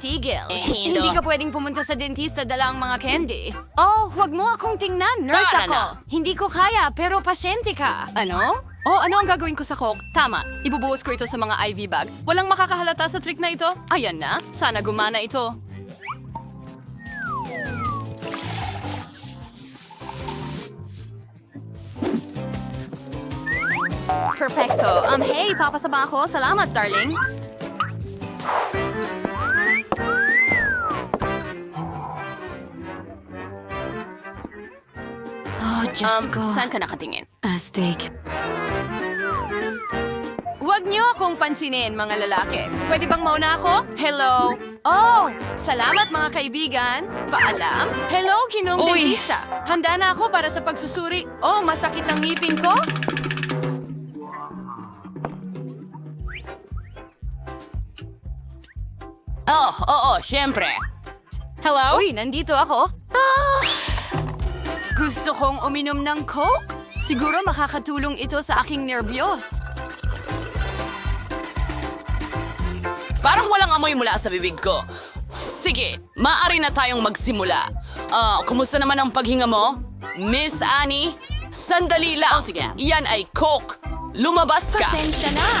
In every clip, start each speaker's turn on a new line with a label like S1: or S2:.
S1: tigil.
S2: Eh.
S1: Hindi ka pwedeng pumunta sa dentista dala ang mga candy. Oh, huwag mo akong tingnan. Nurse
S2: Tara
S1: ako.
S2: na.
S1: Hindi ko kaya, pero pasyente ka.
S3: Ano? Oh, ano ang gagawin ko sa Coke? Tama, ibubuhos ko ito sa mga IV bag. Walang makakahalata sa trick na ito. Ayan na, sana gumana ito. Perfecto. Um, hey, papasaba ako. Salamat, darling.
S1: Oh,
S3: Um, saan ka nakatingin?
S1: Astig.
S3: Huwag niyo akong pansinin, mga lalaki. Pwede bang mauna ako? Hello? Oh, salamat mga kaibigan. Paalam. Hello, ginong
S1: Uy.
S3: dentista. Handa na ako para sa pagsusuri. Oh, masakit ang ngipin ko?
S2: Oh, oo, syempre.
S3: Hello? Uy, nandito ako. Ah! Gusto kong uminom ng Coke. Siguro makakatulong ito sa aking nervyos.
S2: Parang walang amoy mula sa bibig ko. Sige, maaari na tayong magsimula. Ah, kumusta naman ang paghinga mo? Miss Annie? Sandali lang.
S3: Oh, sige.
S2: Yan ay Coke. Lumabas ka.
S4: Pasensya na.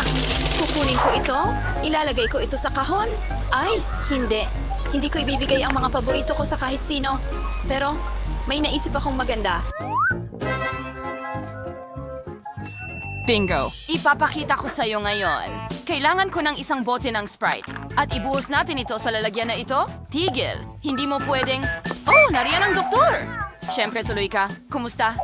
S4: Kukunin ko ito. Ilalagay ko ito sa kahon. Ay, hindi. Hindi ko ibibigay ang mga paborito ko sa kahit sino. Pero, may naisip akong maganda.
S3: Bingo. Ipapakita ko sa'yo ngayon. Kailangan ko ng isang bote ng Sprite. At ibuhos natin ito sa lalagyan na ito. Tigil. Hindi mo pwedeng... Oh, nariyan ang doktor! Siyempre, tuloy ka. Kumusta?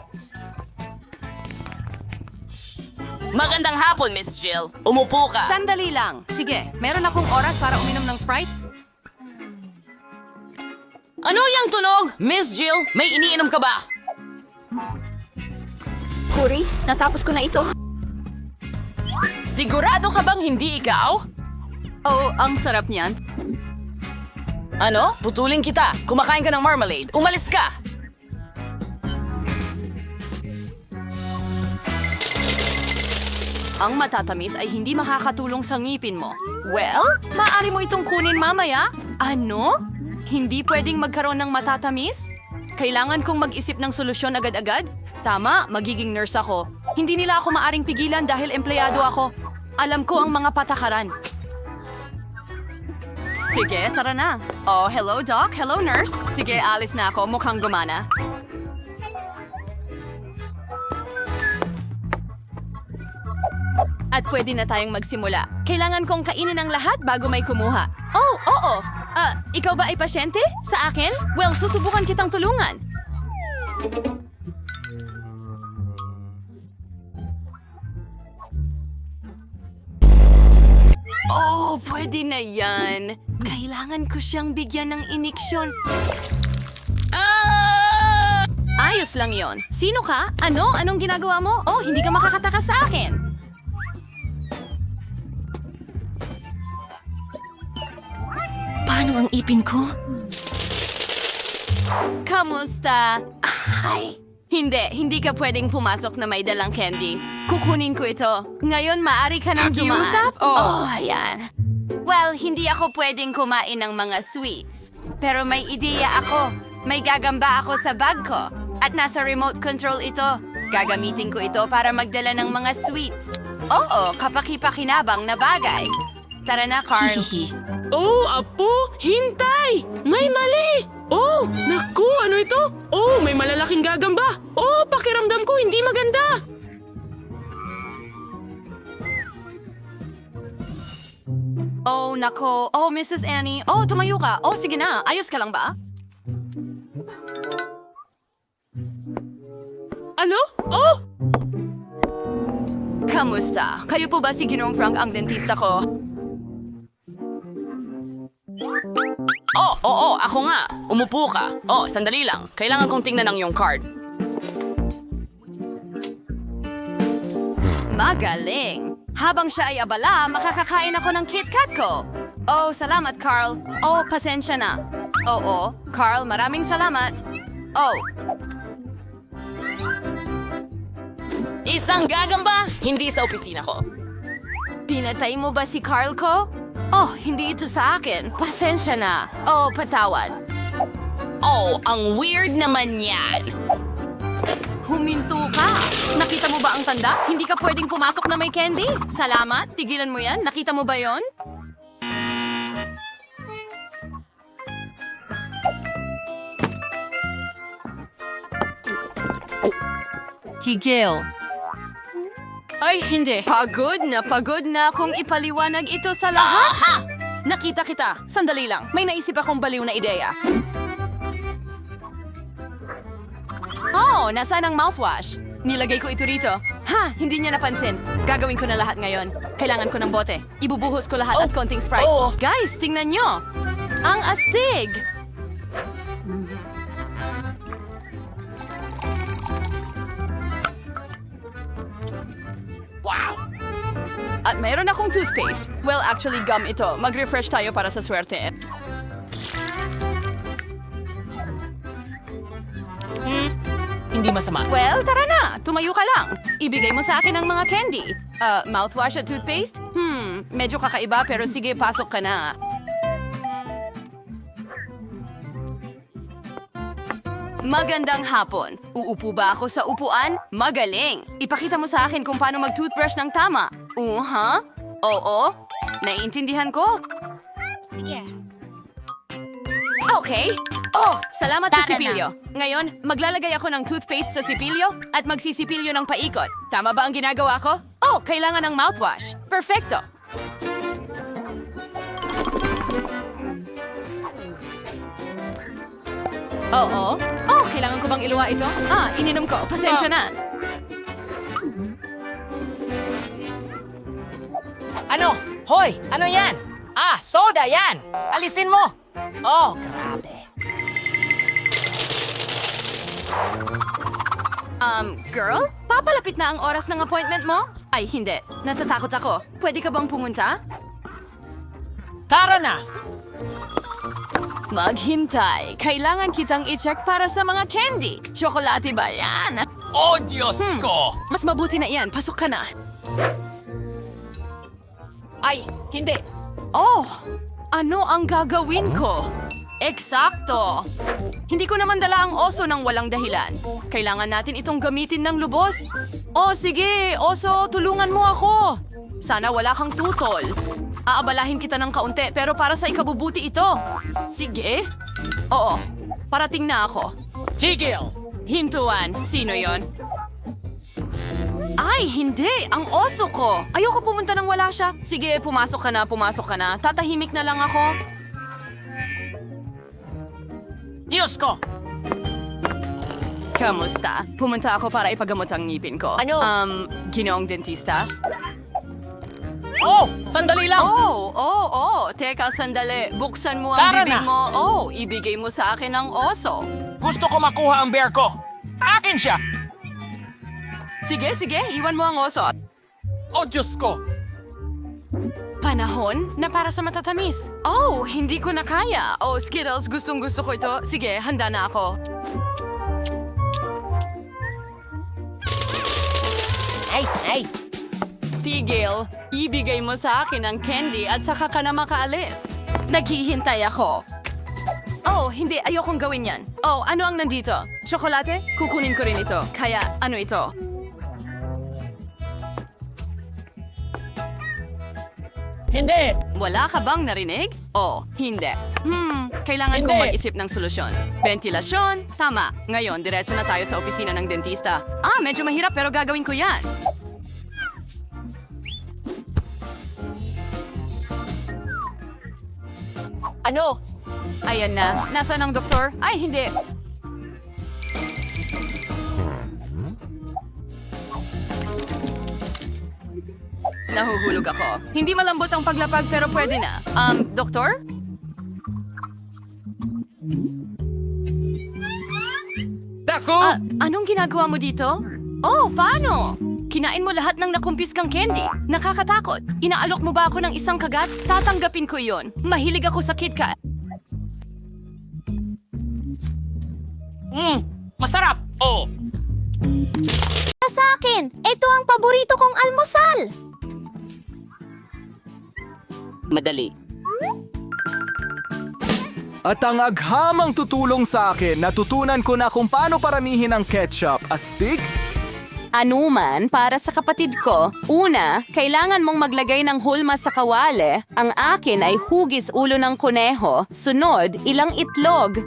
S2: Magandang hapon, Miss Jill. Umupo ka.
S3: Sandali lang. Sige, meron akong oras para uminom ng Sprite?
S2: Ano yung tunog? Miss Jill, may iniinom ka ba?
S4: Kuri, natapos ko na ito.
S2: Sigurado ka bang hindi ikaw?
S3: Oh, ang sarap niyan.
S2: Ano? Putulin kita. Kumakain ka ng marmalade. Umalis ka.
S3: Ang matatamis ay hindi makakatulong sa ngipin mo. Well, maaari mo itong kunin mamaya. Ano? Hindi pwedeng magkaroon ng matatamis? Kailangan kong mag-isip ng solusyon agad-agad? Tama, magiging nurse ako. Hindi nila ako maaring pigilan dahil empleyado ako. Alam ko ang mga patakaran. Sige, tara na. Oh, hello, doc. Hello, nurse. Sige, alis na ako. Mukhang gumana. At pwede na tayong magsimula. Kailangan kong kainin ang lahat bago may kumuha. Oh, oo. Ah, ikaw ba ay pasyente? Sa akin? Well, susubukan kitang tulungan. Oh, pwede na yan. Kailangan ko siyang bigyan ng iniksyon. Ah! Ayos lang yon. Sino ka? Ano? Anong ginagawa mo? Oh, hindi ka makakataka sa akin.
S1: Paano ang ipin ko?
S3: Kamusta? Ay! Hindi, hindi ka pwedeng pumasok na may dalang candy. Kukunin ko ito. Ngayon, maaari ka nang dumaan.
S2: Pakiusap?
S3: Oh. ayan. Well, hindi ako pwedeng kumain ng mga sweets. Pero may ideya ako. May gagamba ako sa bag ko. At nasa remote control ito. Gagamitin ko ito para magdala ng mga sweets. Oo, kapaki-pakinabang na bagay. Tara na, Carl.
S5: Oh, apo! Hintay! May mali! Oh, naku, ano ito? Oh, may malalaking gagamba! Oh, pakiramdam ko hindi maganda!
S3: Oh, nako. Oh, Mrs. Annie. Oh, tumayo ka. Oh, sige na. Ayos ka lang ba?
S5: Ano? Oh!
S3: Kamusta? Kayo po ba si Ginong Frank ang dentista ko?
S2: Oh, oo, ako nga. Umupo ka. Oh, sandali lang. Kailangan kong tingnan ang iyong card.
S3: Magaling! Habang siya ay abala, makakakain ako ng KitKat ko. Oh, salamat, Carl. Oh, pasensya na. Oo, Carl, maraming salamat. Oh,
S2: Isang gagamba, hindi sa opisina ko.
S3: pinatay mo ba si Carl ko? Oh, hindi ito sa akin. Pasensya na. Oh, patawad.
S2: Oh, ang weird naman yan.
S3: Huminto ka! Nakita mo ba ang tanda? Hindi ka pwedeng pumasok na may candy. Salamat. Tigilan mo yan. Nakita mo ba yon? Tigil. Ay, hindi. Pagod na pagod na akong ipaliwanag ito sa lahat. Nakita kita. Sandali lang. May naisip akong baliw na ideya. Oh, nasaan ang mouthwash? Nilagay ko ito rito. Ha, hindi niya napansin. Gagawin ko na lahat ngayon. Kailangan ko ng bote. Ibubuhos ko lahat at konting Sprite.
S2: Oh.
S3: Guys, tingnan nyo. Ang astig! At mayroon akong toothpaste. Well, actually, gum ito. Mag-refresh tayo para sa swerte.
S2: Hindi masama.
S3: Well, tara na. Tumayo ka lang. Ibigay mo sa akin ang mga candy. Uh, mouthwash at toothpaste? Hmm, medyo kakaiba pero sige, pasok ka na. Magandang hapon. Uupo ba ako sa upuan? Magaling. Ipakita mo sa akin kung paano mag-toothbrush ng tama. Uh, ha? Oo. Naiintindihan ko. Okay. Oh, salamat sa
S1: Tara
S3: sipilyo. Ngayon, maglalagay ako ng toothpaste sa sipilyo at magsisipilyo ng paikot. Tama ba ang ginagawa ko? Oh, kailangan ng mouthwash. Perfecto. Oo. Oh, kailangan ko bang iluwa ito? Ah, ininom ko. Pasensya na.
S6: Ano? Hoy! Ano yan? Ah, soda yan! Alisin mo! Oh, grabe.
S3: Um, girl? Papalapit na ang oras ng appointment mo? Ay, hindi. Natatakot ako. Pwede ka bang pumunta?
S6: Tara na!
S3: Maghintay. Kailangan kitang i-check para sa mga candy. Tsokolate ba yan?
S6: Oh, Diyos ko!
S3: Mas mabuti na iyan. Pasok ka na.
S6: Ay, hindi.
S3: Oh! Ano ang gagawin ko? Eksakto! Hindi ko naman dala ang oso ng walang dahilan. Kailangan natin itong gamitin ng lubos. Oh, sige! Oso, tulungan mo ako! Sana wala kang tutol. Aabalahin kita ng kaunti pero para sa ikabubuti ito. Sige? Oo. Parating na ako.
S6: Tigil!
S3: Hintuan. Sino yon? Ay, hindi! Ang oso ko! Ayoko pumunta nang wala siya. Sige, pumasok ka na, pumasok ka na. Tatahimik na lang ako.
S6: Diyos ko!
S3: Kamusta? Pumunta ako para ipagamot ang ngipin ko.
S6: Ano?
S3: Um, ginoong dentista?
S6: Oh, sandali lang!
S3: Oh, oh, oh. Teka, sandali. Buksan mo ang
S6: Tara
S3: bibig
S6: na.
S3: mo. Oh, ibigay mo sa akin ang oso.
S6: Gusto ko makuha ang bear ko. Akin siya!
S3: Sige, sige. Iwan mo ang oso.
S6: Oh, Diyos ko!
S3: Panahon na para sa matatamis. Oh, hindi ko na kaya. Oh, Skittles, gustong gusto ko ito. Sige, handa na ako.
S6: Ay, ay!
S3: Tigil, ibigay mo sa akin ang candy at saka ka na makaalis. Naghihintay ako. Oh, hindi. Ayokong gawin yan. Oh, ano ang nandito? Tsokolate? Kukunin ko rin ito. Kaya, ano ito?
S6: Hindi!
S3: Wala ka bang narinig? Oh, hindi. Hmm, kailangan kong
S6: Hindi.
S3: mag-isip ng solusyon. Ventilasyon? Tama. Ngayon, diretso na tayo sa opisina ng dentista. Ah, medyo mahirap pero gagawin ko yan.
S6: Ano?
S3: Ayan na. Nasaan ang doktor? Ay, hindi. Nahuhulog ako. Hindi malambot ang paglapag pero pwede na. Um, doktor?
S6: Dako!
S3: Ah, anong ginagawa mo dito? Oh, paano? Kinain mo lahat ng nakumpis kang candy. Nakakatakot. Inaalok mo ba ako ng isang kagat? Tatanggapin ko yon. Mahilig ako sa KitKat.
S6: Mm, masarap! Oh!
S7: sa akin. Ito ang paborito kong almusal.
S2: Madali.
S8: At ang aghamang tutulong sa akin, natutunan ko na kung paano paramihin ang ketchup. Astig?
S3: Anuman para sa kapatid ko. Una, kailangan mong maglagay ng hulma sa kawali. Ang akin ay hugis ulo ng kuneho. Sunod, ilang itlog.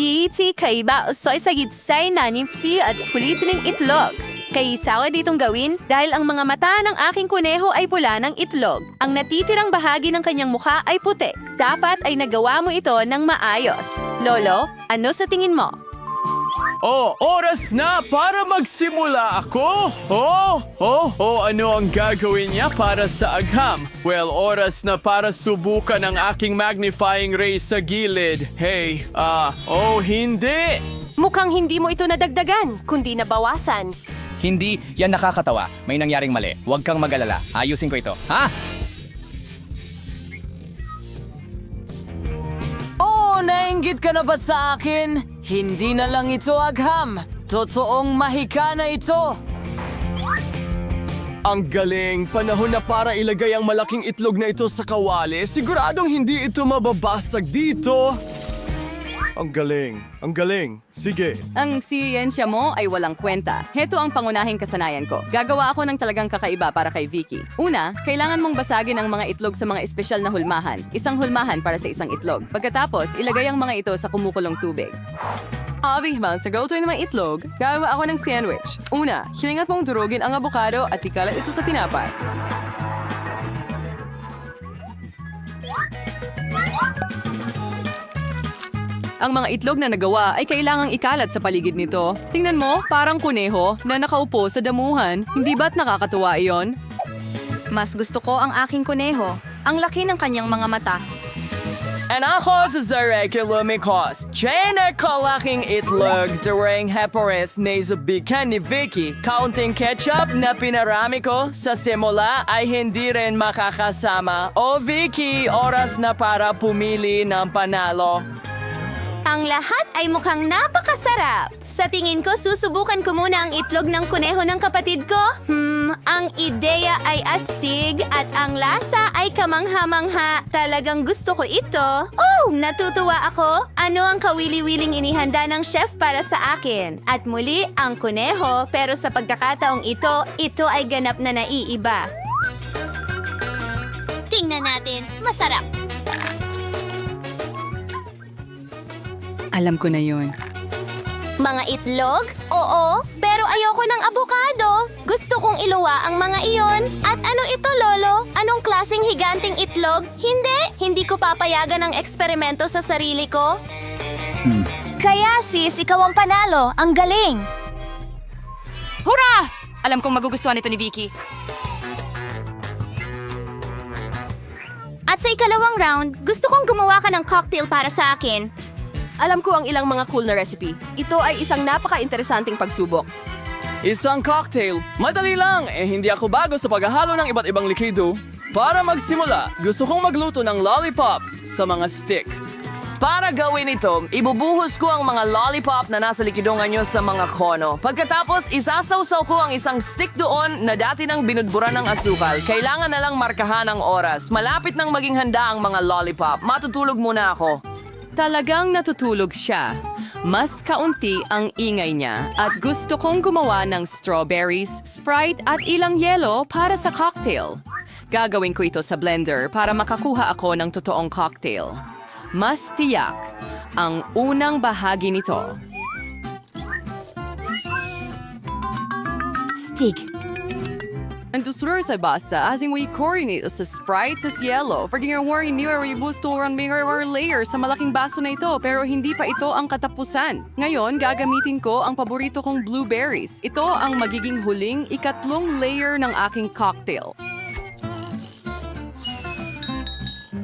S9: Iiti kaiba usoy sa gitsay na nipsi at kulit ng itlogs. Kaisawa ditong gawin dahil ang mga mata ng aking kuneho ay pula ng itlog. Ang natitirang bahagi ng kanyang mukha ay puti. Dapat ay nagawa mo ito ng maayos. Lolo, ano sa tingin mo?
S8: Oh, oras na para magsimula ako! Oh, oh, oh, ano ang gagawin niya para sa agham? Well, oras na para subukan ang aking magnifying ray sa gilid. Hey, ah, oh, hindi!
S9: Mukhang hindi mo ito nadagdagan, kundi nabawasan.
S10: Hindi, yan nakakatawa. May nangyaring mali. Huwag kang mag-alala. Ayusin ko ito. Ha?
S2: Oh, nainggit ka na ba sa akin? Hindi na lang ito agham. Totoong mahika na ito.
S8: Ang galing! Panahon na para ilagay ang malaking itlog na ito sa kawali. Siguradong hindi ito mababasag dito! Ang galing! Ang galing! Sige!
S3: Ang siyensya mo ay walang kwenta. Heto ang pangunahing kasanayan ko. Gagawa ako ng talagang kakaiba para kay Vicky. Una, kailangan mong basagin ang mga itlog sa mga espesyal na hulmahan. Isang hulmahan para sa isang itlog. Pagkatapos, ilagay ang mga ito sa kumukulong tubig. Abi, man, sa gawin ng mga itlog, gagawa ako ng sandwich. Una, hilingat mong durugin ang abokado at ikalat ito sa tinapay. Ang mga itlog na nagawa ay kailangang ikalat sa paligid nito. Tingnan mo, parang kuneho na nakaupo sa damuhan. Hindi ba't nakakatuwa iyon?
S9: Mas gusto ko ang aking kuneho. Ang laki ng kanyang mga mata.
S8: And ako sa Zarek Lumikos. Chain ay kalaking itlog sa ring heparis na isabikan ni Vicky. Counting ketchup na pinarami ko sa simula ay hindi rin makakasama. O Vicky, oras na para pumili ng panalo.
S9: Ang lahat ay mukhang napakasarap. Sa tingin ko, susubukan ko muna ang itlog ng kuneho ng kapatid ko. Hmm, ang ideya ay astig at ang lasa ay kamangha-mangha. Talagang gusto ko ito. Oh, natutuwa ako. Ano ang kawili-wiling inihanda ng chef para sa akin? At muli, ang kuneho, pero sa pagkakataong ito, ito ay ganap na naiiba.
S7: Tingnan natin. Masarap.
S3: Alam ko na yun.
S9: Mga itlog? Oo, pero ayoko ng abokado. Gusto kong iluwa ang mga iyon. At ano ito, Lolo? Anong klaseng higanting itlog? Hindi, hindi ko papayagan ang eksperimento sa sarili ko.
S7: Kaya sis, ikaw ang panalo. Ang galing.
S3: Hurra! Alam kong magugustuhan ito ni Vicky.
S9: At sa ikalawang round, gusto kong gumawa ka ng cocktail para sa akin.
S3: Alam ko ang ilang mga cool na recipe. Ito ay isang napaka-interesanting pagsubok.
S8: Isang cocktail. Madali lang. Eh hindi ako bago sa paghahalo ng iba't ibang likido. Para magsimula, gusto kong magluto ng lollipop sa mga stick.
S2: Para gawin ito, ibubuhos ko ang mga lollipop na nasa likidongan nyo sa mga kono. Pagkatapos, isasawsaw ko ang isang stick doon na dati nang binudburan ng asukal. Kailangan na lang markahan ang oras. Malapit nang maging handa ang mga lollipop. Matutulog muna ako.
S3: Talagang natutulog siya. Mas kaunti ang ingay niya at gusto kong gumawa ng strawberries, Sprite at ilang yelo para sa cocktail. Gagawin ko ito sa blender para makakuha ako ng totoong cocktail. Mas tiyak ang unang bahagi nito. Stig. En tu slur sa basa, asing we coordinate sa Sprite sa yellow. Paging ang worry niyo ay busto ang mga layer sa malaking baso na ito pero hindi pa ito ang katapusan. Ngayon, gagamitin ko ang paborito kong blueberries. Ito ang magiging huling ikatlong layer ng aking cocktail.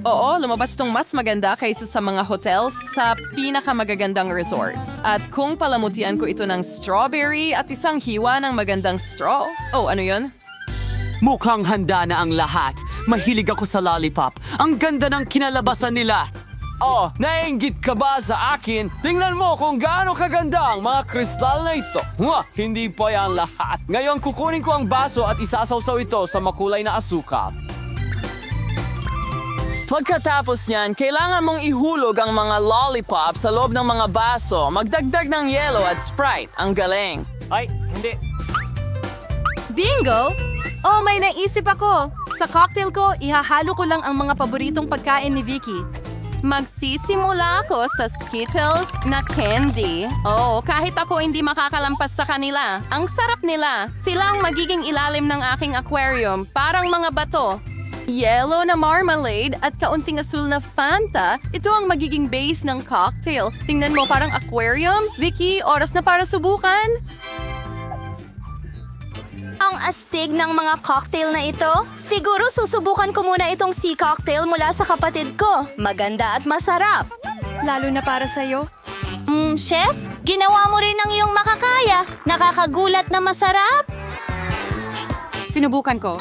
S3: Oo, lumabas itong mas maganda kaysa sa mga hotels sa pinakamagagandang resorts. At kung palamutian ko ito ng strawberry at isang hiwa ng magandang straw. Oh, ano yun?
S11: Mukhang handa na ang lahat. Mahilig ako sa lollipop. Ang ganda ng kinalabasan nila.
S8: Oh, nainggit ka ba sa akin? Tingnan mo kung gaano kaganda ang mga kristal na ito. Mwah, hindi pa yan lahat. Ngayon kukunin ko ang baso at isasawsaw ito sa makulay na asukal. Pagkatapos niyan, kailangan mong ihulog ang mga lollipop sa loob ng mga baso. Magdagdag ng yellow at Sprite. Ang galing.
S6: Ay, hindi.
S3: Bingo! Oh, may naisip ako. Sa cocktail ko, ihahalo ko lang ang mga paboritong pagkain ni Vicky. Magsisimula ako sa Skittles na candy. Oh, kahit ako hindi makakalampas sa kanila. Ang sarap nila. Sila ang magiging ilalim ng aking aquarium, parang mga bato. Yellow na marmalade at kaunting asul na Fanta, ito ang magiging base ng cocktail. Tingnan mo parang aquarium. Vicky, oras na para subukan.
S9: Ang astig ng mga cocktail na ito? Siguro susubukan ko muna itong sea cocktail mula sa kapatid ko. Maganda at masarap.
S3: Lalo na para sa'yo.
S9: Hmm, chef, ginawa mo rin ang iyong makakaya. Nakakagulat na masarap.
S1: Sinubukan ko.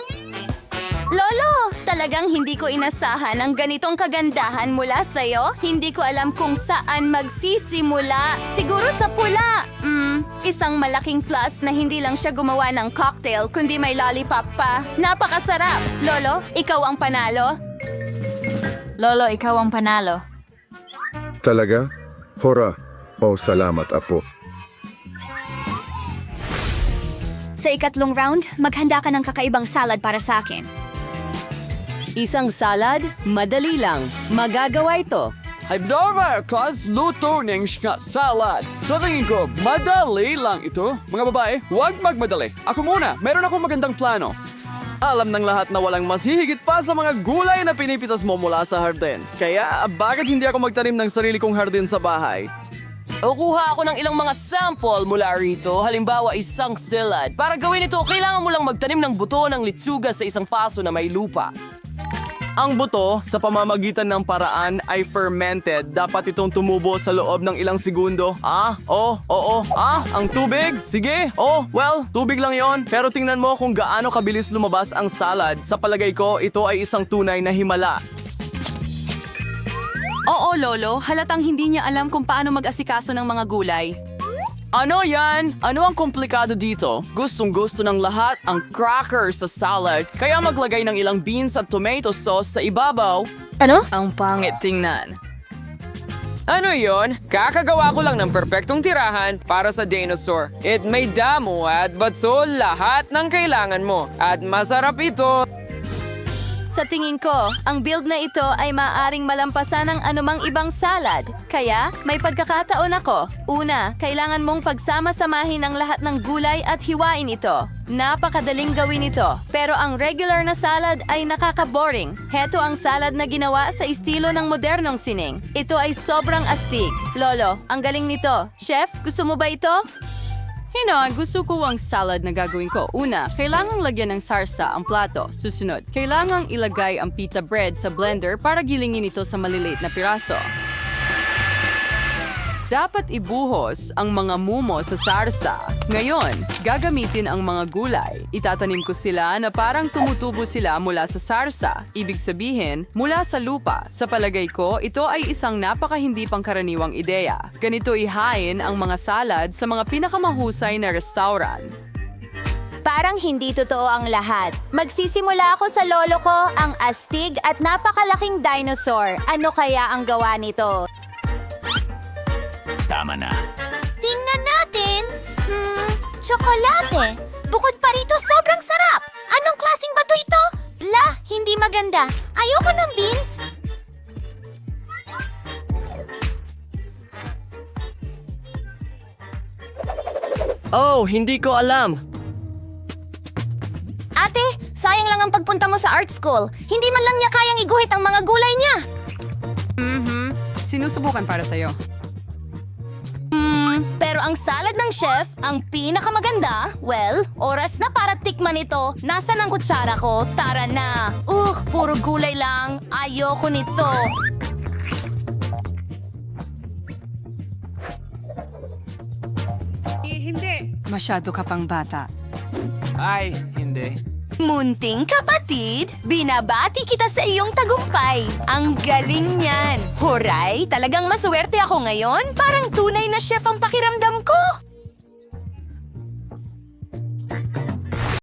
S9: Lolo, talagang hindi ko inasahan ang ganitong kagandahan mula sa'yo. Hindi ko alam kung saan magsisimula. Siguro sa pula. Mm, isang malaking plus na hindi lang siya gumawa ng cocktail, kundi may lollipop pa. Napakasarap. Lolo, ikaw ang panalo.
S7: Lolo, ikaw ang panalo.
S11: Talaga? Hora. Oh, salamat, Apo.
S9: Sa ikatlong round, maghanda ka ng kakaibang salad para sa akin.
S2: Isang salad, madali lang. Magagawa ito.
S8: Hadover, cause luto ng salad. Sa tingin ko, madali lang ito. Mga babae, huwag magmadali. Ako muna, meron akong magandang plano. Alam ng lahat na walang mas hihigit pa sa mga gulay na pinipitas mo mula sa hardin. Kaya, bakit hindi ako magtanim ng sarili kong hardin sa bahay? O kuha ako ng ilang mga sample mula rito, halimbawa isang salad. Para gawin ito, kailangan mo lang magtanim ng buto ng litsuga sa isang paso na may lupa. Ang buto, sa pamamagitan ng paraan, ay fermented. Dapat itong tumubo sa loob ng ilang segundo. Ah, oh, oo, ah, ang tubig? Sige, oh, well, tubig lang yon. Pero tingnan mo kung gaano kabilis lumabas ang salad. Sa palagay ko, ito ay isang tunay na himala.
S3: Oo, Lolo, halatang hindi niya alam kung paano mag-asikaso ng mga gulay.
S2: Ano yan? Ano ang komplikado dito? Gustong gusto ng lahat ang cracker sa salad, kaya maglagay ng ilang beans at tomato sauce sa ibabaw.
S3: Ano?
S2: Ang pangit tingnan. Ano yon? Kakagawa ko lang ng perpektong tirahan para sa dinosaur. It may damo at batso lahat ng kailangan mo. At masarap ito.
S9: Sa tingin ko, ang build na ito ay maaring malampasan ng anumang ibang salad. Kaya, may pagkakataon ako. Una, kailangan mong pagsama-samahin ang lahat ng gulay at hiwain ito. Napakadaling gawin ito. Pero ang regular na salad ay nakaka-boring. Heto ang salad na ginawa sa estilo ng modernong sining. Ito ay sobrang astig. Lolo, ang galing nito. Chef, gusto mo ba ito?
S3: Hina, gusto ko ang salad na gagawin ko. Una, kailangang lagyan ng sarsa ang plato. Susunod, kailangang ilagay ang pita bread sa blender para gilingin ito sa maliliit na piraso. Dapat ibuhos ang mga mumo sa sarsa. Ngayon, gagamitin ang mga gulay. Itatanim ko sila na parang tumutubo sila mula sa sarsa. Ibig sabihin, mula sa lupa. Sa palagay ko, ito ay isang napaka hindi pangkaraniwang ideya. Ganito ihain ang mga salad sa mga pinakamahusay na restaurant.
S9: Parang hindi totoo ang lahat. Magsisimula ako sa lolo ko, ang astig at napakalaking dinosaur. Ano kaya ang gawa nito?
S6: Tama na.
S9: Tingnan natin. Hmm, tsokolate. Bukod pa rito, sobrang sarap. Anong klasing bato ito? Bla, hindi maganda. Ayoko ng beans.
S2: Oh, hindi ko alam.
S9: Ate, sayang lang ang pagpunta mo sa art school. Hindi man lang niya kayang iguhit ang mga gulay niya.
S3: Mhm. Sinusubukan para sa'yo.
S9: Hmm, pero ang salad ng chef, ang pinakamaganda, well, oras na para tikman ito. Nasaan ang kutsara ko? Tara na. Ugh, puro gulay lang. Ayoko nito.
S3: Masyado ka pang bata.
S6: Ay, hindi.
S9: Munting kapatid, binabati kita sa iyong tagumpay. Ang galing niyan. Horay, talagang maswerte ako ngayon. Parang tunay na chef ang pakiramdam ko.